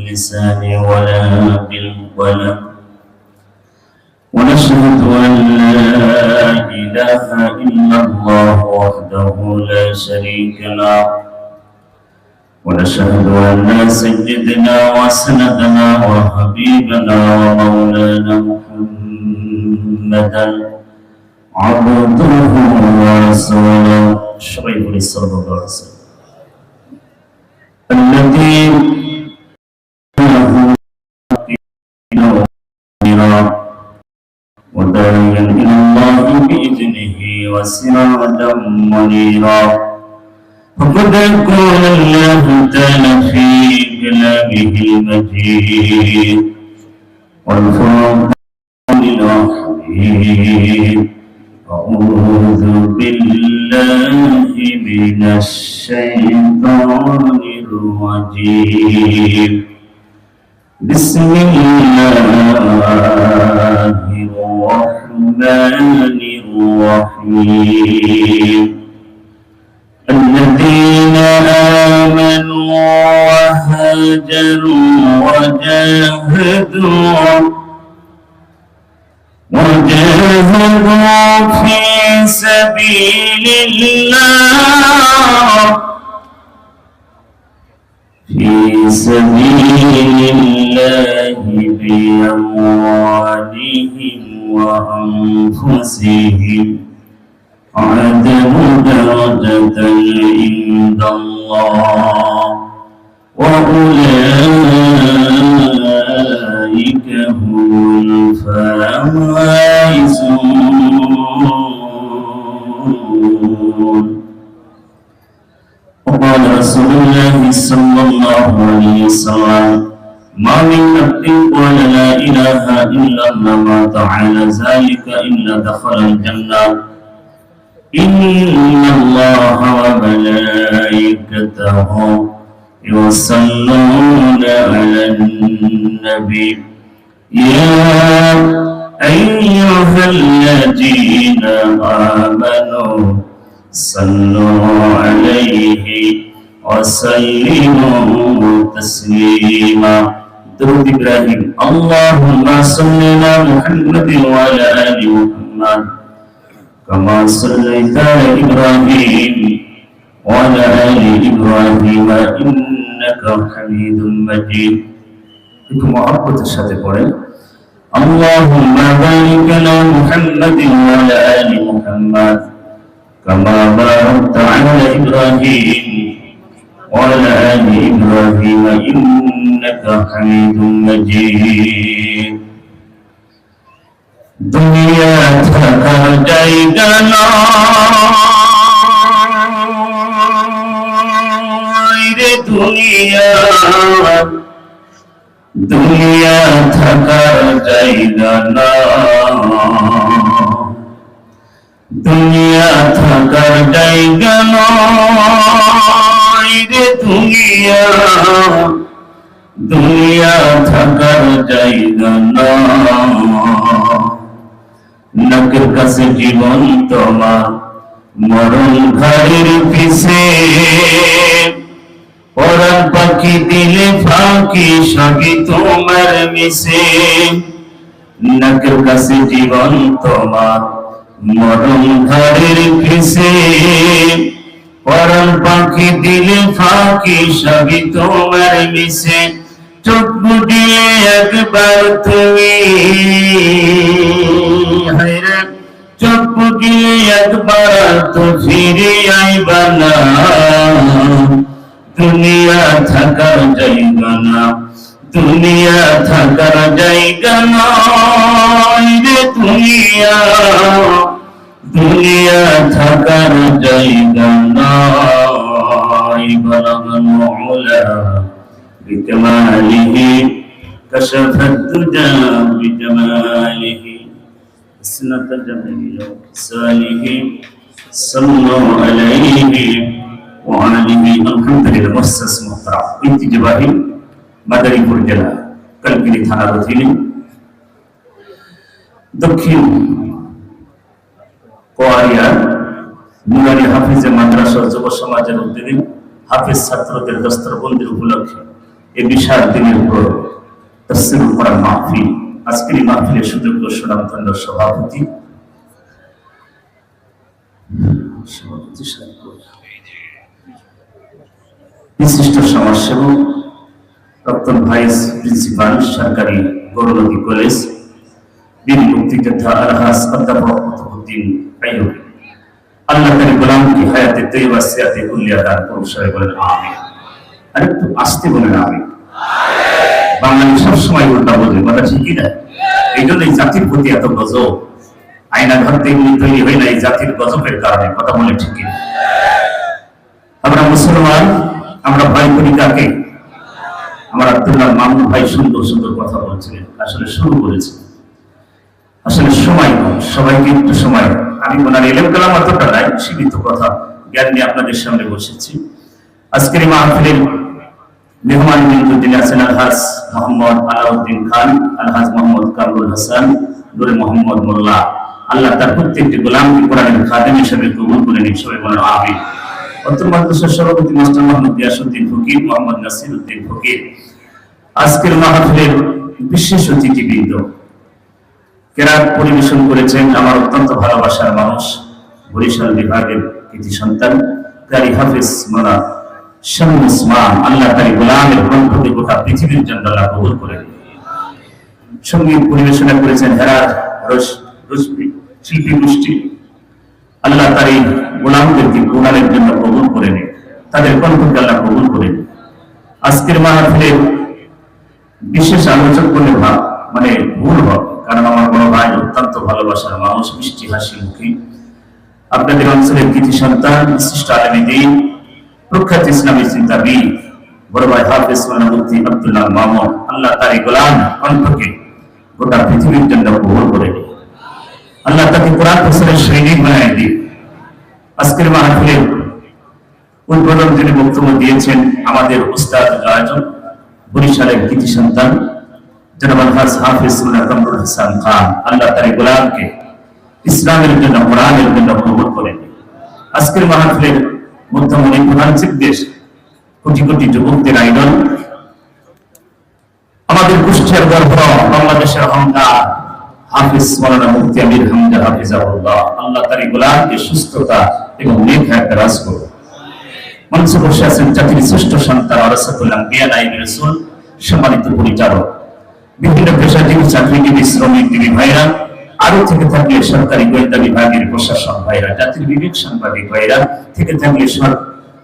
باللسان ولا بالقلم. ونشهد أن لا إله إلا الله وحده لا شريك له. ونشهد أن سيدنا وسندنا وحبيبنا ومولانا محمدا عبده ورسوله. شريف صلى الله عليه وسلم الذي وسراجا منيرا فقد قال الله تعالى في كلامه المجيد والفرقان الرحيم أعوذ بالله من الشيطان الرجيم بسم الله الرحمن الرحيم. الذين آمنوا وهاجروا وجاهدوا وجاهدوا في سبيل الله. في سبيل الله بأموالهم وأنفسهم. عدم درجة عند الله وأولئك هم الفائزون. وقال رسول الله صلى الله عليه وسلم ما من عبد قال لا إله إلا الله تعالى ذلك إلا دخل الجنة. إن الله وملائكته يصلون على النبي. يا أيها الذين آمنوا صلوا عليه وسلموا تسليما. درود إبراهيم اللهم صل على محمد وعلى آل محمد كما صليت على إبراهيم وعلى آل إبراهيم إنك حميد مجيد একটু মহব্বতের সাথে পড়েন اللهم بارك على محمد وعلى آل محمد كما باركت على إبراهيم وعلى آل إبراهيم إنك حميد مجيد দুনিয়া থাকার জায়গা নয় রে দুনিয়া দুনিয়া থাকার জায়গা না দুনিয়া থাকার জায়গা নয় রে দুনিয়া। দুনিয়া থাকার জায়গা নাকের কাছে জীবন তোমার মরণ ঘরের পিছে। পরার পাখি দিলে ফাঁকি, সবই তোমার মিশে। নাকের কাছে জীবন তোমার মরণ ঘরের পিছে পরার পাখি দিলে ফাঁকি সবই তোমার মিশে। চোখ বুঝিয়ে একবার তুমি। চোখ একবার তো ফিরে আইবা না। দুনিয়া থাকার জায়গা না, দুনিয়া থাকার জায়গা নয় রে দুনিয়া। দুনিয়া থাকার জায়গা নয় বলগন উলা بكماله كشف الدجى بجماله حسنة جميل وكساله صلى الله عليه وآله الحمد لله مؤسس محترم ঐতিহ্যবাহী মাদারীপুর জেলা কালকিনি থানার অধীনে দক্ষিণ কোয়ারিয়া হাফিজে মাদ্রাসা যুব সমাজের উদ্যোগে হাফিজ ছাত্রদের উপলক্ষে বিশাল দিনের উপর তফসিল করার মাহফিল। আজকের এই মাহফিলের সুযোগ্য সুনামধন্য সভাপতি বিশিষ্ট সমাজসেবক প্রাক্তন ভাইস প্রিন্সিপাল, সরকারি গৌরনদী কলেজ আলহাস অধ্যাপক মতবুদ্দিন আইয়ুবী আল্লাহ তাআলা গোলাম কি হায়াতে তৈবা সিয়াতে কুল্লিয়া দান করুন বলেন আমিন আর একটু আসতে বলেন আমিন বাঙালি সবসময় উল্টা বলবে কথা ঠিকই না এই জন্য এই জাতির প্রতি এত গজব আয়না ঘর তেমনি তৈরি হয় না এই জাতির গজবের কারণে কথা বলে ঠিকই না আমরা মুসলমান আমরা ভয় করি কাকে আমার আব্দুল্লাহ মামুন ভাই সুন্দর সুন্দর কথা বলছিলেন আসলে শুরু করেছে আসলে সময় সবাইকে একটু সময় আমি ওনার এলেম কালাম অতটা নাই, সীমিত কথা, জ্ঞান নিয়ে আপনাদের সামনে বসেছি। আজকের মাহফিলের মেহমান বিন্দু যিনি আছেন আলহাজ মোহাম্মদ আলাউদ্দিন খান, আলহাজ মোহাম্মদ কামরুল হাসান, নুরে মোহাম্মদ মোল্লা। আল্লাহ তার প্রত্যেকটি গোলামকে কোরআনের খাদেম হিসেবে কবুল করে নিন সবাই বলেন আমিন। অত্র সভাপতি মাস্টার মোহাম্মদ গিয়াসুদ্দিন ফকির, মোহাম্মদ নাসির উদ্দিন ফকির। আজকের মাহফিলের বিশেষ অতিথিবৃন্দ কেরাত পরিবেশন করেছেন আমার অত্যন্ত ভালোবাসার মানুষ, বরিশাল বিভাগের কৃতি সন্তান কারি হাফিজ মানা শামুল ইসলাম আল্লাহ তারি গোলামের কণ্ঠকে গোটা পৃথিবীর জন্য আল্লাহ কবুল করে নিন। সংগীত পরিবেশনা করেছেন হেরার শিল্পী গোষ্ঠী। আল্লাহ তার গোলামদেরকে গোলামের জন্য কবুল করে নিন তাদের কণ্ঠকে আল্লাহ কবুল করে আজকের মাহফিলের বিশেষ আলোচক বলে ভাব মানে ভুল হবে আপনাদের অঞ্চলের কৃতি সন্তান, বিশিষ্ট আলমী দিন, প্রখ্যাত ইসলামী চিন্তাবিদ বড় ভাই হাফেজ মুফতি আব্দুল্লাহ মামুন, আল্লাহ তার গোলাম কণ্ঠকে গোটা পৃথিবীর জন্য কবুল করে নিন। আল্লাহ তাকে কোরআন ফসলের সৈনিক বানায় দিন। আজকের মাহফিলের উদ্বোধন যিনি বক্তব্য দিয়েছেন আমাদের উস্তাদ আয়োজন বরিশালের কৃতি সন্তান, জনাব হাফিজ কামরুল হাসান খান, আল্লাহ তার গোলামকে ইসলামের জন্য, কোরআনের জন্য কবুল করেন। আজকের মাহফিলের মধ্যমণি প্রধান দেশ কোটি কোটি যুবকদের আইডল আমাদের কুষ্টিয়ার গর্ভ, বাংলাদেশের অহংকার, হাফিজ আমির আল্লাহ তার গোলামকে সুস্থতা এবং নেক রাজ করুন বসে আছেন জাতির শ্রেষ্ঠ সন্তান সম্মানিত পরিচালক। বিভিন্ন পেশাজীবী, চাকরিজীবী শ্রমিকজীবী ভাইরা। আরও থেকে থাকলে সরকারি গোয়েন্দা বিভাগের প্রশাসন ভাইরা, জাতির বিবেক সাংবাদিক ভাইরা, থেকে থাকলে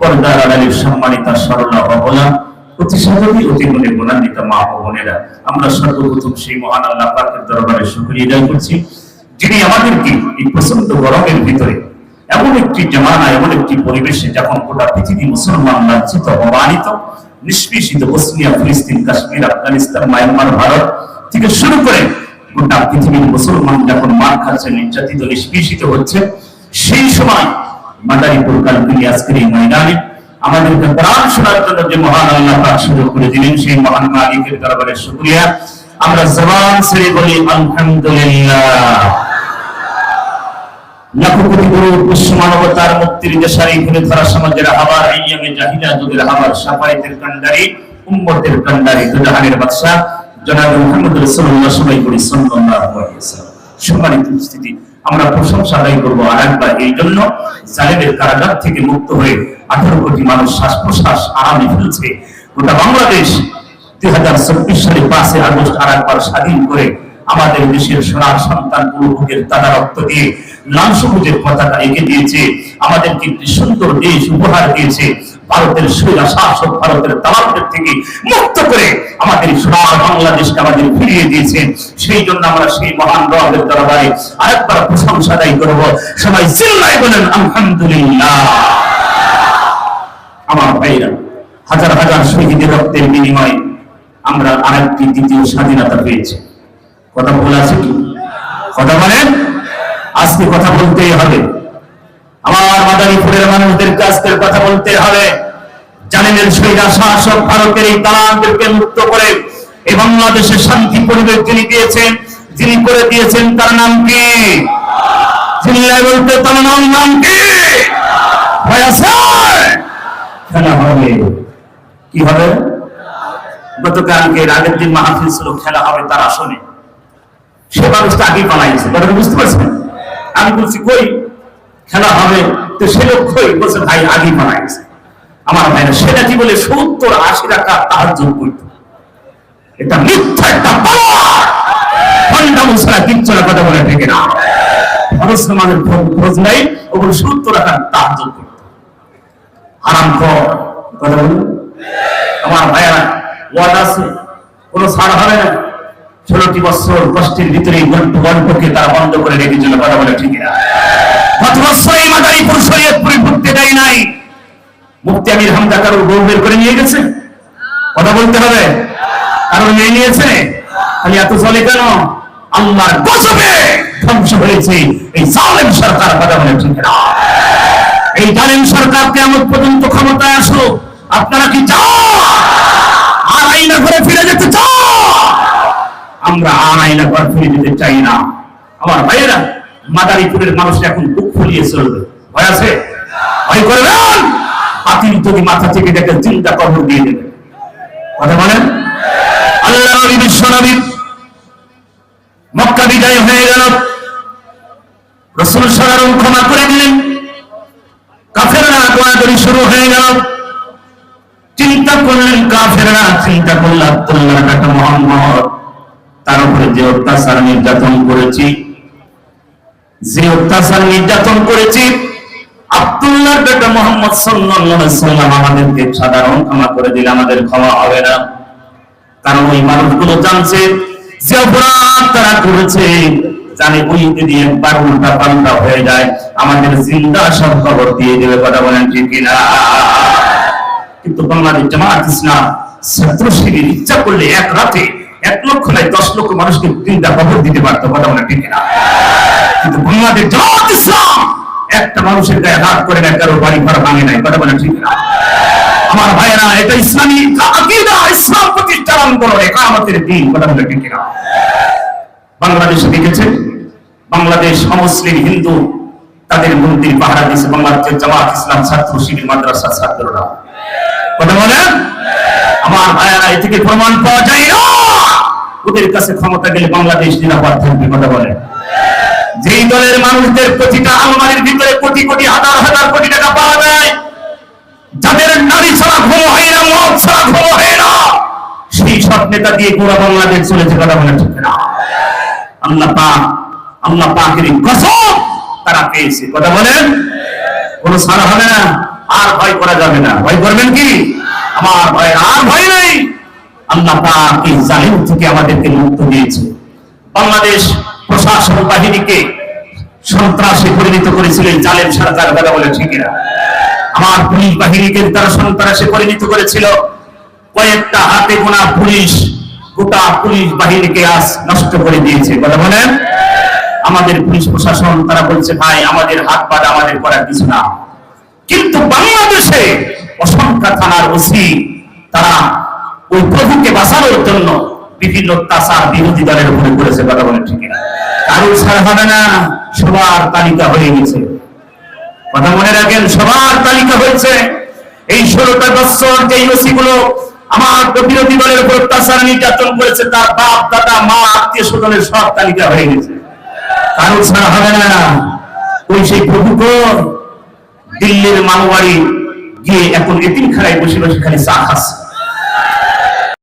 পর্দার আড়ালের সম্মানিতা সরলা অবলা অতি সহজেই অতি গুণে গুণান্বিত মা আমরা সর্বপ্রথম সেই মহান আল্লাহ পাকের দরবারে আদায় করছি, যিনি আমাদেরকে এই প্রচণ্ড গরমের ভিতরে এমন একটি জামানা, এমন একটি পরিবেশে যখন গোটা পৃথিবী মুসলমান লাঞ্ছিত নিষ্পেষিত বসনিয়া, ফিলিস্তিন, কাশ্মীর, আফগানিস্তান, মায়ানমার, ভারত থেকে শুরু করে গোটা পৃথিবীর মুসলমান যখন মার খাচ্ছে, নির্যাতিত, নিষ্পেষিত হচ্ছে, সেই সময় মাদারীপুর কালকিনি আজকের এই ময়দানে আমাদেরকে কোরআন শোনার জন্য যে মহান আল্লাহ পাক সুযোগ করে দিলেন, সেই মহান মালিকের দরবারে শুকরিয়া। আমরা জবান ছেড়ে বলি, আলহামদুলিল্লাহ। মানবতার জনাব মুহাম্মদ রাসূলুল্লাহ সবাই করি সম্মানিত উপস্থিতি, আমরা প্রশংসা আদায় করব আর এই জন্য জালেমের কারাগার থেকে মুক্ত হয়ে আঠারো কোটি মানুষ শ্বাস প্রশ্বাস আরামে ফেলছে। গোটা বাংলাদেশ দুই হাজার চব্বিশ সালে পাঁচে আগস্ট আর একবার স্বাধীন করে আমাদের দেশের সোনার সন্তান পুরোভোগের তারা রক্ত দিয়ে লাল সবুজের পতাকা এঁকে দিয়েছে, আমাদেরকে একটি সুন্দর দেশ উপহার দিয়েছে ভারতের সুবিধা শাসক ভারতের দালালদের থেকে মুক্ত করে আমাদের সোনার বাংলাদেশকে আমাদের ফিরিয়ে দিয়েছেন। সেই জন্য আমরা সেই মহান রবের দরবারে আরেকবার প্রশংসা দায়ী করব। সবাই চিল্লাই বলেন, আলহামদুলিল্লাহ। আমার ভাইরা, হাজার হাজার শহীদের রক্তের বিনিময়ে আমরা আরেকটি দ্বিতীয় স্বাধীনতা পেয়েছি। কথা বলে আছে কি? কথা বলেন? আজকে কথা বলতেই হবে। আমার মাদারীপুরের মানুষদেরকে আজকের কথা বলতে হবে। জানেনের সৈরা শাসক ভারতের এই দালালদেরকে মুক্ত করে এই বাংলাদেশের শান্তি পরিবেশ যিনি দিয়েছেন, যিনি করে দিয়েছেন, তার নাম কি? কি? গতকালকে দিন খেলা হবে বুঝতে পারছেন? আমি বলছি কই? খেলা হবে। তো সে লোক কই বলছে, ভাই, আগেই পালাইছে আমার ভাইরা, সেটা কি বলে সত্তর আশি টাকা তাহার যোগ করত এটা মিথ্যা একটা করত আরাম আমার আছে, কোনো ছাড় হবে না। ষোলোটি বছর কষ্টের ভিতরে গল্প গল্পকে তারা বন্ধ করে রেখেছিল, কথা বলে ঠিক না। নিয়ে গেছে। কথা বলতে হবে। কারণ নিয়ে নিয়েছে। খালি এত চলে কেন? আল্লাহর সরকার কথা বলে ঠিক এই জালেম সরকার কেমন পর্যন্ত ক্ষমতায় আসো আপনারা কি চান? আর আইনা ঘরে ফিরে যেতে চান? আমরা আর আইনা ফিরে যেতে চাই না। আমার ভাইয়েরা মাদারীপুরের মানুষ এখন বুক ফুলিয়ে চলবে। ভয় আছে? ভয় করবেন পাতিল যদি মাথা থেকে দেখে চিন্তা কবর দিয়ে দেবে। কথা বলেন? আল্লাহ মক্কা হয়ে গেল। রসুল সাধারণ ক্ষমা করে দিলেন। শুরু হয়ে গেল। চিন্তা করলেন কাফেররা, চিন্তা মোহাম্মদ। তার উপরে যে অত্যাচার নির্যাতন করেছি যে অত্যাচার নির্যাতন করেছি, আব্দুল্লাহ বেটা মোহাম্মদ সাল্লাম আমাদেরকে সাধারণ ক্ষমা করে দিলে, আমাদের ক্ষমা হবে না। কারণ ওই মানুষগুলো জানছে যে অপরাধ তারা করেছে। জানে ওই যদি একবার উল্টা পাল্টা হয়ে যায়। আমাদের জিন্দা সব খবর দিয়ে দেবে, কথা বলেন ঠিক কিনা? কিন্তু বাংলাদেশ জামাত ইসলাম ছাত্র শিবির ইচ্ছা করলে এক রাতে এক লক্ষ নয় দশ লক্ষ মানুষকে চিন্তা খবর দিতে পারতো, কথা বলেন ঠিক কিনা? কিন্তু বাংলাদেশ জামাত ইসলাম, একটা মানুষের গায়ে হাত করে না কারও বাড়ি ঘর ভাঙে নাই, কথা বলেন ঠিক না আমার ভাইয়েরা, এটা ইসলামী আকিদা, ইসলাম প্রতিষ্ঠার আন্দোলন একামতের দিন, কথা বলে ঠিক না বাংলাদেশে দেখেছে, বাংলাদেশ অমুসলিম হিন্দু, তাদের মন্দির পাহারা দিয়েছে, বাংলাদেশের জামাত ইসলাম ছাত্র শিবির, মাদ্রাসা ছাত্ররা। কথা বলেন? আমার ভাইয়েরা, এ থেকে প্রমাণ পাওয়া যায় না। ওদের কাছে ক্ষমতা গেলে বাংলাদেশ নিরাপদ থাকবে, কথা বলেন। যেই দলের মানুষদের প্রতিটা আলমারির ভিতরে কোটি কোটি, হাজার হাজার কোটি টাকা পাওয়া যায়, যাদের নারী ছাড়া ঘুম হয় না, মদ ছাড়া ঘুম হয় না, সেই সব নেতা দিয়ে পুরো বাংলাদেশ চলেছে কথা বলে ঠিক না আল্লাহ পাক, আল্লাহ পাকের কসম তারা পেয়েছে, কথা বলেন? কোনো সারা হবে না, আর ভয় করা যাবে না। ভয় করবেন কি? আমার ভয়, আর ভয় নেই। আল্লাহ পাক আমাদেরকে মুক্ত দিয়েছে। বাংলাদেশ প্রশাসন বাহিনীকে সন্ত্রাসে পরিণত করেছিল এই জালেম সরকার বলে আমার পুলিশ বাহিনীকে তারা সন্ত্রাসে পরিণত করেছিল। কয়েকটা হাতে গোনা পুলিশ, গোটা পুলিশ বাহিনীকে আজ নষ্ট করে দিয়েছে। কথা বলেন, আমাদের পুলিশ প্রশাসন, তারা বলছে, ভাই, আমাদের হাত পাটা আমাদের করার কিছু না। কিন্তু বাংলাদেশে অসংখ্য থানার ওসি, তারা ওই প্রভুকে বাঁচানোর জন্য বিভিন্ন অত্যাচার বিরোধী দলের উপরে করেছে, কথা ঠিক না কারও ছাড়া হবে না, সবার তালিকা হয়ে গেছে। কথা মনে রাখেন, সবার তালিকা হয়েছে। এই ষোলোটা বছর যে ইউসি গুলো আমার বিরোধী দলের উপর অত্যাচার নির্যাতন করেছে, তার বাপ, দাদা, মা, আত্মীয় স্বজনের সব তালিকা হয়ে গেছে। কারও ছাড়া হবে না। ওই সেই প্রভুকর দিল্লির মানবাড়ি গিয়ে এখন এতিম খেলায় বসে বসে খালি চা খাচ্ছে।